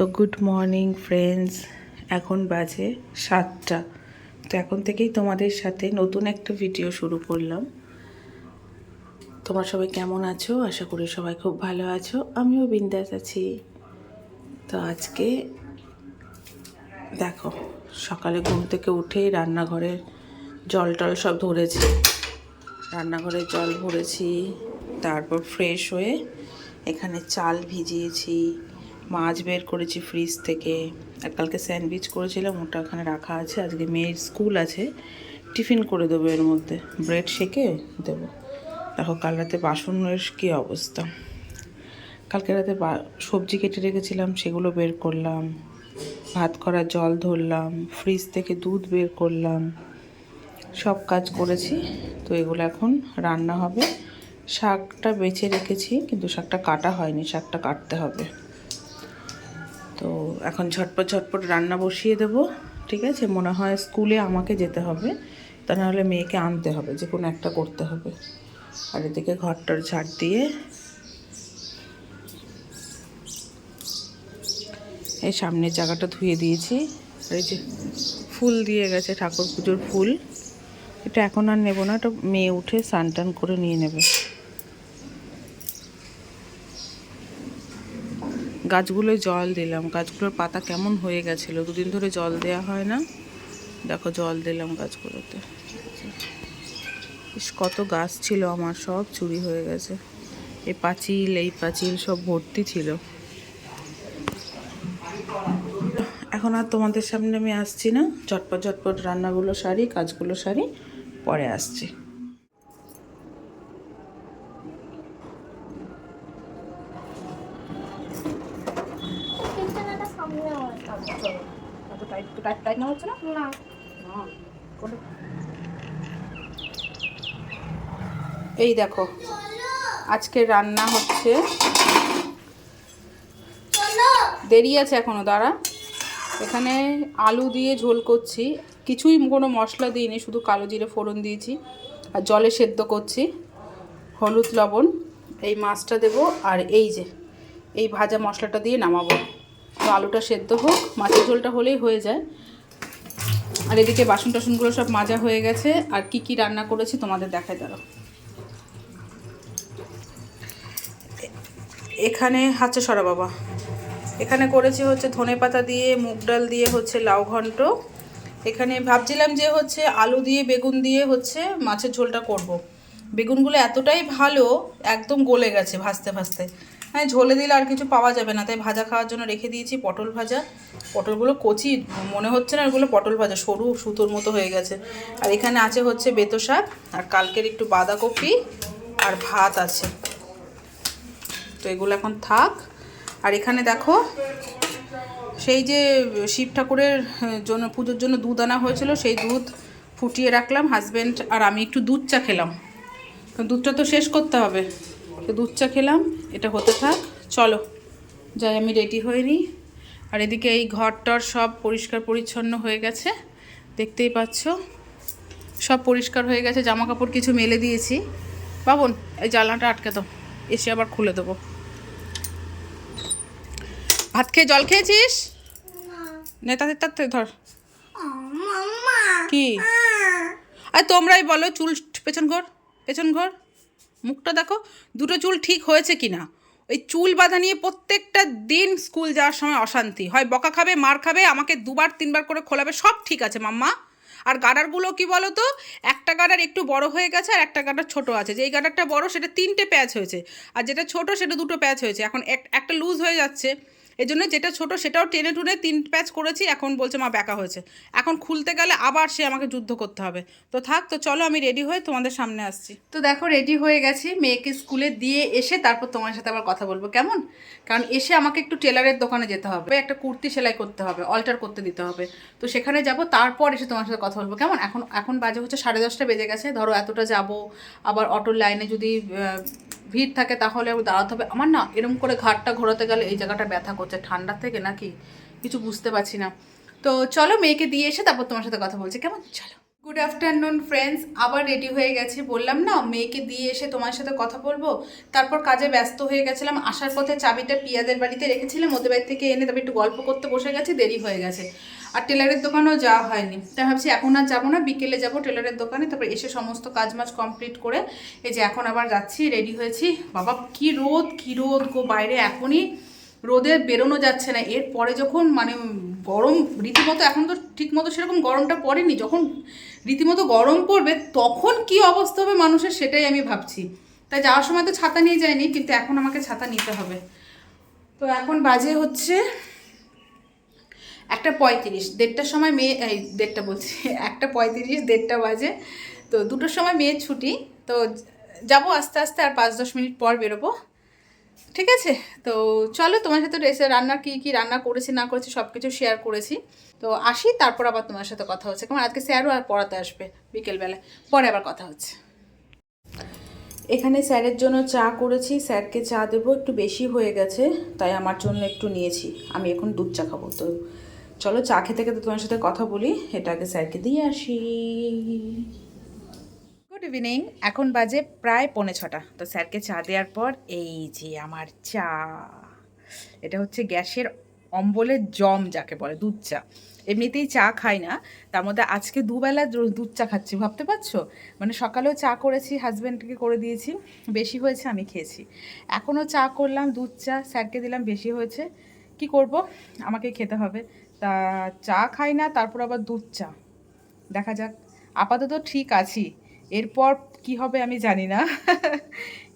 তো good morning friends এখন বাজে সাতটা। তো এখন থেকেই তোমাদের সাথে নতুন একটা ভিডিও শুরু করলাম। তোমার সবাই কেমন আছো? আশা করি সবাই খুব ভালো আছো। আমিও বিন্দাস আছি। তো আজকে দেখো, সকালে ঘুম থেকে উঠেই রান্নাঘরের জল টল সব ধরেছি। রান্নাঘরে জল ভরেছি, তারপর ফ্রেশ হয়ে এখানে চাল ভিজিয়েছি। মাছ বের করেছি ফ্রিজ থেকে। আর কালকে স্যান্ডউইচ করেছিলাম, ওটা ওখানে রাখা আছে। আজকে মেয়ের স্কুল আছে। টিফিন করে দেবো এর মধ্যে। ব্রেড শেকে দেবো। দেখো, কাল রাতে বাসনের কী অবস্থা। কালকে রাতে সবজি কেটে রেখেছিলাম, সেগুলো বের করলাম। ভাত করার জল ধরলাম, ফ্রিজ থেকে দুধ বের করলাম। সব কাজ করেছি। তো এগুলো এখন রান্না হবে। শাকটা বেছে রেখেছি, কিন্তু শাকটা কাটা হয়নি, শাকটা কাটতে হবে। এখন ঝটপট ঝটপট রান্না বসিয়ে দেব, ঠিক আছে? মনে হয় স্কুলে আমাকে যেতে হবে, তা নাহলে মেয়েকে আনতে হবে, যে কোনো একটা করতে হবে। আর এদিকে ঘরটার ঝাড় দিয়ে এই সামনের জায়গাটা ধুয়ে দিয়েছি। এই যে ফুল দিয়ে গেছে, ঠাকুর পুজোর ফুল। এটা এখন আর নেব না, এটা মেয়ে উঠে স্নান টান করে নিয়ে নেবে। গাছগুলোয় জল দিলাম। গাছগুলোর পাতা কেমন হয়ে গেছিল? দুদিন ধরে জল দেওয়া হয় না। দেখো, জল দিলাম গাছগুলোতে। কত গাছ ছিল আমার, সব চুরি হয়ে গেছে। এই পাঁচিল এই পাঁচিল সব ভর্তি ছিল। এখন আর তোমাদের সামনে আমি আসছি না। ঝটপট ঝটপট রান্নাগুলো সারি, কাজগুলো সারি, পরে আসছি। এই দেখো, আজকে রান্না হচ্ছে। দেরি আছে এখনও, দাঁড়া। এখানে আলু দিয়ে ঝোল করছি। কিছুই কোনো মশলা দিইনি, শুধু কালো জিরে ফোড়ন দিয়েছি আর জলে সেদ্ধ করছি। হলুদ লবণ, এই মাছটা দেবো আর এই যে, এই ভাজা মশলাটা দিয়ে নামাবো। তো আলুটা সেদ্ধ হোক, মাছের ঝোলটা হলেই হয়ে যায়। আর এদিকে বাসন টাসনগুলো সব মাজা হয়ে গেছে। আর কি কি রান্না করেছি তোমাদের দেখায় দাঁড়াও। এখানে হাচ্ছে সরা বাবা। এখানে করেছি হচ্ছে ধনে পাতা দিয়ে, মুগ ডাল দিয়ে হচ্ছে লাউ ঘন্ট। এখানে ভাবছিলাম যে হচ্ছে আলু দিয়ে, বেগুন দিয়ে হচ্ছে মাছের ঝোলটা করব। বেগুনগুলো এতটাই ভালো, একদম গলে গেছে ভাজতে ভাজতে। হ্যাঁ ঝোলে দিলে আর কিছু পাওয়া যাবে না। তাই ভাজা খাওয়ার জন্য রেখে দিয়েছি পটল ভাজা। পটলগুলো কচি, মনে হচ্ছে না ওগুলো পটল ভাজা, সরু সুতোর মতো হয়ে গেছে। আর এখানে আছে হচ্ছে বেতো শাক, আর কালকের একটু বাঁধাকপি আর ভাত আছে। তো এগুলো এখন থাক। আর এখানে দেখো, সেই যে শিব ঠাকুরের জন্য, পুজোর জন্য দুধ আনা হয়েছিল, সেই দুধ ফুটিয়ে রাখলাম হাজব্যান্ড আর আমি একটু দুধ চা খেলাম। দুধটা তো শেষ করতে হবে। তো দুধ চা খেলাম। এটা হতে থাক। চলো যাই আমি রেডি হয়ে নিই। আর এদিকে এই ঘরটার সব পরিষ্কার পরিচ্ছন্ন হয়ে গেছে। দেখতেই পাচ্ছ সব পরিষ্কার হয়ে গেছে। জামা কাপড় কিছু মেলে দিয়েছি। বাবন এই জ্বালাটা আটকে দাও এসে আবার খুলে দেবো। ভাত খেয়ে জল খেয়েছিস? নেতা নেতাতে তাতে ধর। কি? আর তোমরাই বলো চুল পেছন ঘর পেছন ঘর। মুখটা দেখো, দুটো চুল ঠিক হয়েছে কি না ওই চুল বাঁধা নিয়ে প্রত্যেকটা দিন স্কুল যাওয়ার সময় অশান্তি। হয় বকা খাবে, মার খাবে, আমাকে দুবার, তিনবার করে খোলাবে, সব ঠিক আছে মাম্মা। আর গাডারগুলো কি বলো তো একটা গাডার একটু বড় হয়ে গেছে আর একটা গাডার ছোট আছে। যেই গাডারটা বড়, সেটা তিনটে প্যাচ হয়েছে। আর যেটা ছোট, সেটা দুটো প্যাচ হয়েছে। এখন এক- একটা লুজ হয়ে যাচ্ছে। এই জন্য যেটা ছোট সেটাও টেনে টুনে তিন প্যাচ করেছি, এখন বলছে, মা, ব্যাকা হয়েছে। এখন খুলতে গেলে আবার সে আমাকে যুদ্ধ করতে হবে। তো থাক, তো চলো আমি রেডি হয়ে তোমাদের সামনে আসছি। তো দেখো রেডি হয়ে গেছি, মেয়েকে স্কুলে দিয়ে এসে তারপর তোমার সাথে আবার কথা বলব, কেমন? কারণ এসে আমাকে একটু টেলারের দোকানে যেতে হবে, একটা কুর্তি সেলাই করতে হবে অল্টার করতে দিতে হবে। তো সেখানে যাব, তারপর এসে তোমার সাথে কথা বলব, কেমন? এখন এখন বাজে হচ্ছে সাড়ে দশটা বেজে গেছে, ধরো এতটা যাব, আবার অটোর লাইনে যদি ভিড় থাকে তাহলে দাঁড়াতে হবে। আমার না এরকম করে ঘাটটা ঘোরাতে গেলে এই জায়গাটা ব্যথা করছে। ঠান্ডা থেকে নাকি কিছু বুঝতে পারছি না। তো চলো মেয়েকে দিয়ে এসে তারপর তোমার সাথে কথা বলছি। কেমন? চলো। গুড আফটারনুন ফ্রেন্ডস আবার রেডি হয়ে গেছি। বললাম না, মেয়েকে দিয়ে এসে তোমার সাথে কথা বলব। তারপর কাজে ব্যস্ত হয়ে গেছিলাম। আসার পথে চাবিটা পিয়াদের বাড়িতে রেখেছিলাম। ওদের বাড়ি থেকে এনে তবে একটু গল্প করতে বসে গেছি। দেরি হয়ে গেছে। আর টেলারের দোকানেও যাওয়া হয়নি। তাই ভাবছি এখন আর যাব না। বিকেলে যাব টেলারের দোকানে। তারপর এসে সমস্ত কাজ মাজ কমপ্লিট করে এই যে এখন আবার যাচ্ছি রেডি হয়েছি। বাবা, কী রোদ কী রোদ গো বাইরে। এখনই রোদে বেরোনো যাচ্ছে না। এরপরে যখন মানে গরম, রীতিমতো এখন তো ঠিকমতো সেরকম গরমটা পড়েনি, যখন রীতিমতো গরম পড়বে তখন কি অবস্থা হবে মানুষের সেটাই আমি ভাবছি। তাই যাওয়ার সময় তো ছাতা নিয়ে যায়নি, কিন্তু এখন আমাকে ছাতা নিতে হবে। তো এখন বাজে হচ্ছে একটা পঁয়ত্রিশ, দেড়টার সময় মেয়ে, এই দেড়টা বলছি, একটা পঁয়ত্রিশ, দেড়টা বাজে। তো দুটোর সময় মেয়ের ছুটি, তো যাব আস্তে আস্তে আর পাঁচ দশ মিনিট পর বেরোবো। ঠিক আছে? তো চলো তোমার সাথে এসে রান্না কি কি রান্না করেছি, না করেছি সব কিছু শেয়ার করেছি। তো আসি, তারপর আবার তোমার সাথে কথা হচ্ছে। কারণ আজকে স্যারও আর পড়াতে আসবে বিকেলবেলায় পরে আবার কথা হচ্ছে। এখানে স্যারের জন্য চা করেছি। স্যারকে চা দেবো, একটু বেশি হয়ে গেছে, তাই আমার জন্য একটু নিয়েছি। আমি এখন দুধ চা খাব। তো চলো চা খেতে খেতে তোমার সাথে কথা বলি। এটা আগে স্যারকে দিয়ে আসি। Good evening. এখন বাজে প্রায় পৌনে ছটা। তো স্যারকে চা দেওয়ার পর এই যে আমার চা, এটা হচ্ছে গ্যাসের অম্বলের জম যাকে বলে, দুধ চা। এমনিতেই চা খাই না, তার মধ্যে আজকে দুবেলা দুধ চা খাচ্ছি, ভাবতে পারছ? মানে সকালেও চা করেছি হাজব্যান্ডকে করে দিয়েছি, বেশি হয়েছে আমি খেয়েছি। এখনও চা করলাম, দুধ চা, স্যারকে দিলাম, বেশি হয়েছে। কি করব? আমাকে খেতে হবে। তা চা খাই না, তারপর আবার দুধ চা। দেখা যাক। আপাতত ঠিক আছি। এরপর কি হবে আমি জানি না।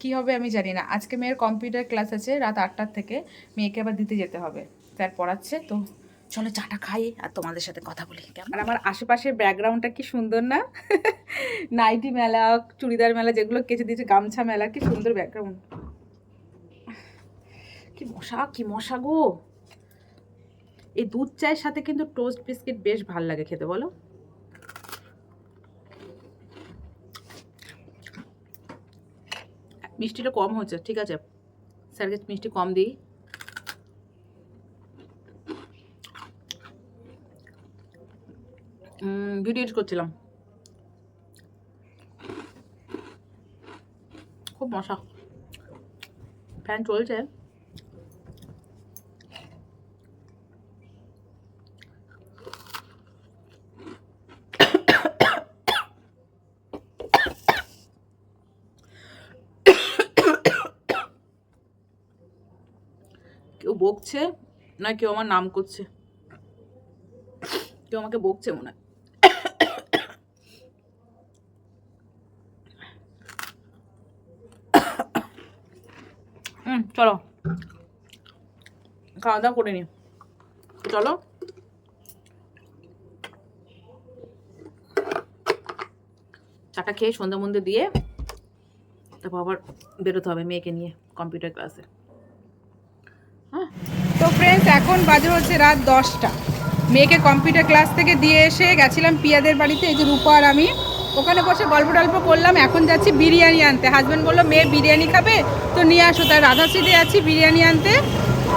কি হবে আমি জানি না। আজকে মেয়ের কম্পিউটার ক্লাস আছে রাত আটটার থেকে। মেয়েকে আবার দিতে যেতে হবে। স্যার পড়াচ্ছে, তো চলো চাটা খাই আর তোমাদের সাথে কথা বলি। কেমন? আমার আশেপাশের ব্যাকগ্রাউন্ডটা কি সুন্দর না? নাইটি মেলা, চুড়িদার মেলা যেগুলো কেচে দিয়েছে, গামছা মেলা, কি সুন্দর ব্যাকগ্রাউন্ড। কি মশা কি মশা গো। এই দুধ চায়ের সাথে কিন্তু টোস্ট বিস্কিট বেশ ভালো লাগে খেতে, বলো। মিষ্টিটা কম হচ্ছে, ঠিক আছে? স্যারকে মিষ্টি কম দিই। ভিডিও এডিট করছিলাম। খুব মশা। ফ্যান চলছে কেউ বকছে না কেউ আমার নাম করছে। কেউ আমাকে বকছে মনে হয়। চলো। খাওয়া দাওয়া করে নি চলো। চাটা খেয়ে সন্ধ্যা মন্দির দিয়ে তারপর আবার বেরোতে হবে মেয়েকে নিয়ে কম্পিউটার ক্লাসে। এখন বাজে হচ্ছে রাত দশটা। মেয়েকে কম্পিউটার ক্লাস থেকে দিয়ে এসে গেছিলাম পিয়াদের বাড়িতে, এই যে রূপা আর আমি। ওখানে বসে গল্প টল্প করলাম, এখন যাচ্ছি বিরিয়ানি আনতে। হাজব্যান্ড বলল, মেয়ে বিরিয়ানি খাবে? তো নিয়ে আসো। তাই রাধাশ্রীতে যাচ্ছি বিরিয়ানি আনতে।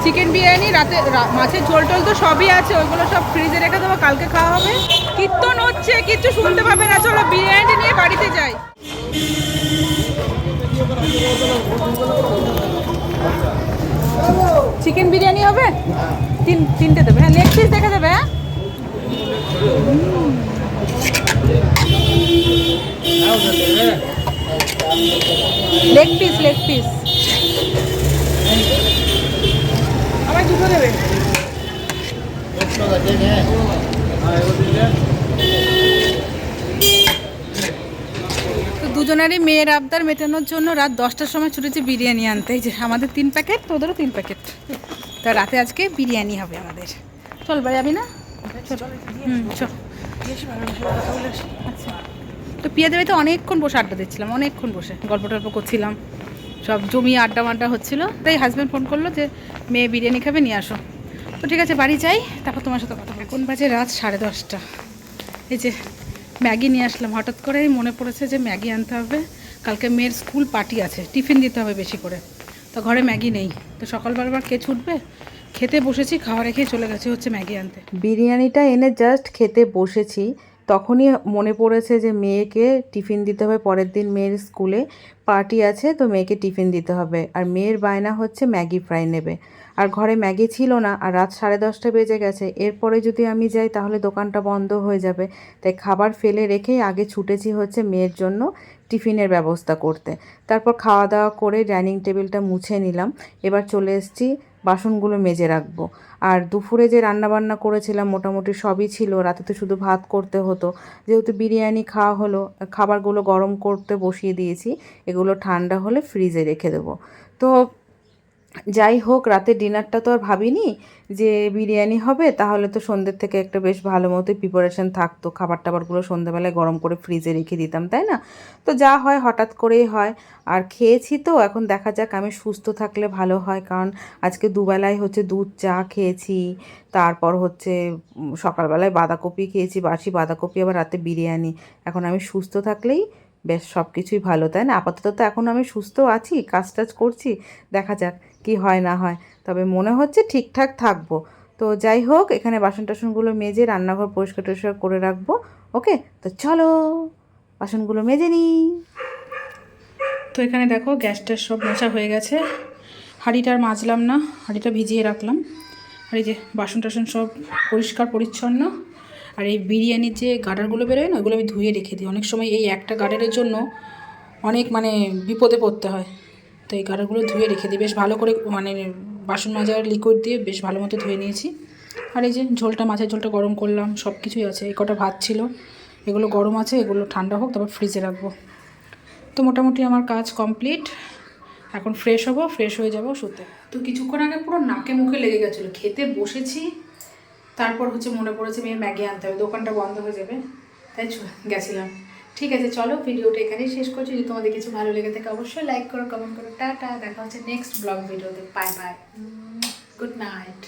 চিকেন বিরিয়ানি, রাতে মাছের ঝোল টোল তো সবই আছে, ওইগুলো সব ফ্রিজে রেখে দেবো, কালকে খাওয়া হবে। কীর্তন হচ্ছে, কিচ্ছু শুনতে পাবে না। চলো বিরিয়ানি নিয়ে বাড়িতে যাই। দুজনেরই মেয়ের আবদার মেটানোর জন্য রাত দশটার সময় ছুটেছে বিরিয়ানি আনতে যে আমাদের তিন প্যাকেট, তোদেরও তিন প্যাকেট। তা রাতে আজকে বিরিয়ানি হবে আমাদের। চল ভাই যাবি না? আচ্ছা। তো পিয়াদের বাড়িতে অনেকক্ষণ বসে আড্ডা দিচ্ছিলাম, অনেকক্ষণ বসে গল্প টল্প করছিলাম। সব জমি আড্ডা মাড্ডা হচ্ছিল। তাই হাজব্যান্ড ফোন করল যে, মেয়ে বিরিয়ানি খাবে, নিয়ে আসো। তো ঠিক আছে, বাড়ি যাই। তারপর তোমার সাথে কথা বলব কোন বাজে রাত? সাড়ে দশটা। এই যে ম্যাগি নিয়ে আসলাম। হঠাৎ করেই মনে পড়েছে যে ম্যাগি আনতে হবে। কালকে মেয়ের স্কুল পার্টি আছে। টিফিন দিতে হবে বেশি করে। তো ঘরে ম্যাগি নেই। তো সকালবেলা কে ছুটবে খেতে বসেছি, খাওয়া রেখে চলে গেছে হচ্ছে ম্যাগি আনতে। বিরিয়ানিটা এনে জাস্ট খেতে বসেছি। তখনই মনে পড়েছে যে মেয়েকে টিফিন দিতে হবে। পরের দিন মেয়ের স্কুলে পার্টি আছে, তো মেয়েকে টিফিন দিতে হবে। আর মেয়ের বায়না হচ্ছে ম্যাগি ফ্রাই নেবে। আর ঘরে ম্যাগি ছিল না, আর রাত সাড়ে দশটা বেজে গেছে। এরপরে যদি আমি যাই, তাহলে দোকানটা বন্ধ হয়ে যাবে। তাই খাবার ফেলে রেখেই আগে ছুটেছি হচ্ছে মেয়ের জন্য টিফিনের ব্যবস্থা করতে। তারপর খাওয়া দাওয়া করে ডাইনিং টেবিলটা মুছে নিলাম। এবার চলে এসেছি, বাসনগুলো মেজে রাখব। আর দুপুরে যে রান্নাবান্না করেছিলাম, মোটামুটি সবই ছিল। রাতে তো শুধু ভাত করতে হতো। যেহেতু বিরিয়ানি খাওয়া হলো, খাবারগুলো গরম করতে বসিয়ে দিয়েছি। এগুলো ঠান্ডা হলে ফ্রিজে রেখে দেবো। তো যাই হোক, রাতে ডিনারটা তো আর ভাবিনি যে বিরিয়ানি হবে, তাহলে তো সন্ধ্যের থেকে একটা বেশ ভালো মতো প্রিপারেশন থাকতো। খাবার টাবারগুলো সন্ধ্যেবেলায় গরম করে ফ্রিজে রেখে দিতাম, তাই না? তো যা হয়, হঠাৎ করেই হয়। আর খেয়েছি তো, এখন দেখা যাক, আমি সুস্থ থাকলে ভালো হয়, কারণ আজকে দুবেলায় হচ্ছে দুধ চা খেয়েছি, তারপর হচ্ছে সকালবেলায় বাঁধাকপি খেয়েছি, বাসি বাঁধাকপি, আবার রাতে বিরিয়ানি। এখন আমি সুস্থ থাকলেই বেশ সব কিছুই ভালো, তাই না? আপাতত তো এখন আমি সুস্থ আছি কাজ টাজ করছি, দেখা যাক। কি হয় না হয়। তবে মনে হচ্ছে ঠিকঠাক থাকব। তো যাই হোক, এখানে বাসন টাসনগুলো মেজে রান্নাঘর পরিষ্কার টরিষ্কার করে রাখব, ওকে? তো চলো, বাসনগুলো মেজে নিই। তো এখানে দেখো, গ্যাসটা সব মোছা হয়ে গেছে। হাঁড়িটা আর মাজলাম না, হাঁড়িটা ভিজিয়ে রাখলাম। আর এই যে বাসন টাসন সব পরিষ্কার, পরিচ্ছন্ন। আর এই বিরিয়ানির যে গাডারগুলো বেরোয় না ওগুলো আমি ধুয়ে রেখে দিই। অনেক সময় এই একটা গাডারের জন্য অনেক মানে বিপদে পড়তে হয়। তো এই গাডারগুলো ধুয়ে রেখে দিই। বেশ ভালো করে মানে বাসন মাজার লিকুইড দিয়ে বেশ ভালো মতো ধুয়ে নিয়েছি। আর এই যে ঝোলটা মাছের ঝোলটা গরম করলাম সব কিছুই আছে। এই কটা ভাত ছিল, এগুলো গরম আছে, এগুলো ঠান্ডা হোক, তারপর ফ্রিজে রাখব। তো মোটামুটি আমার কাজ কমপ্লিট এখন ফ্রেশ হব ফ্রেশ হয়ে যাব শুতে। তো কিছুক্ষণ আগে পুরো নাকে মুখে লেগে গেছিল। খেতে বসেছি, তারপর হচ্ছে মনে পড়েছে, মেয়ে ম্যাগি আনতে হবে, দোকানটা বন্ধ হয়ে যাবে, তাই গেছিলাম। ঠিক আছে, চলো ভিডিওটা এখানেই শেষ করছি। যদি তোমাদের কিছু ভালো লেগে থাকে, অবশ্যই লাইক করো কমেন্ট করো। টাটা, দেখা হচ্ছে নেক্সট ব্লগ ভিডিওতে। Bye bye good night.